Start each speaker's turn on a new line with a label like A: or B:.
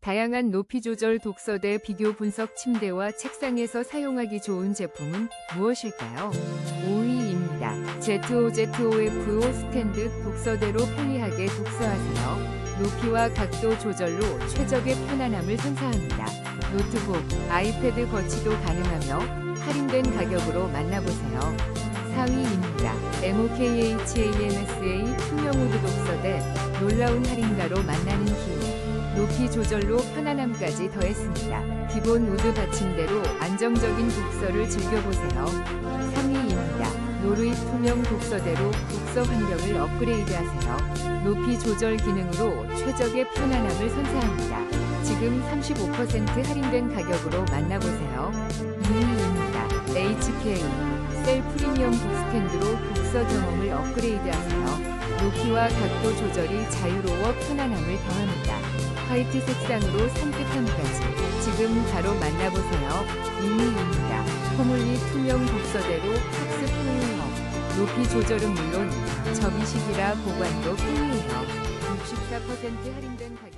A: 다양한 높이 조절 독서대 비교 분석 침대와 책상에서 사용하기 좋은 제품은 무엇일까요? 5위입니다. ZOZOF5 스탠드 독서대로 편리하게 독서하세요. 높이와 각도 조절로 최적의 편안함을 선사합니다. 노트북, 아이패드 거치도 가능하며 할인된 가격으로 만나보세요. 4위입니다. MOKHAMSA 투명우드 독서대 놀라운 할인가로 만나는 기회. 높이 조절로 편안함까지 더했습니다. 기본 우드 받침대로 안정적인 독서를 즐겨보세요. 3위입니다. 노르이 투명 독서대로 독서 환경을 업그레이드하세요. 높이 조절 기능으로 최적의 편안함을 선사합니다. 지금 35% 할인된 가격으로 만나보세요. 2위입니다. HK 셀 프리미엄 북스탠드로 독서 경험을 업그레이드하세요. 높이와 각도 조절이 자유로워 편안함을 더합니다. 화이트 색상으로 산뜻함까지 지금 바로 만나보세요. 1위입니다. 포물리 투명 독서대로 학습 편리해요. 높이 조절은 물론 접이식이라 보관도 편리해요. 64% 할인된 가격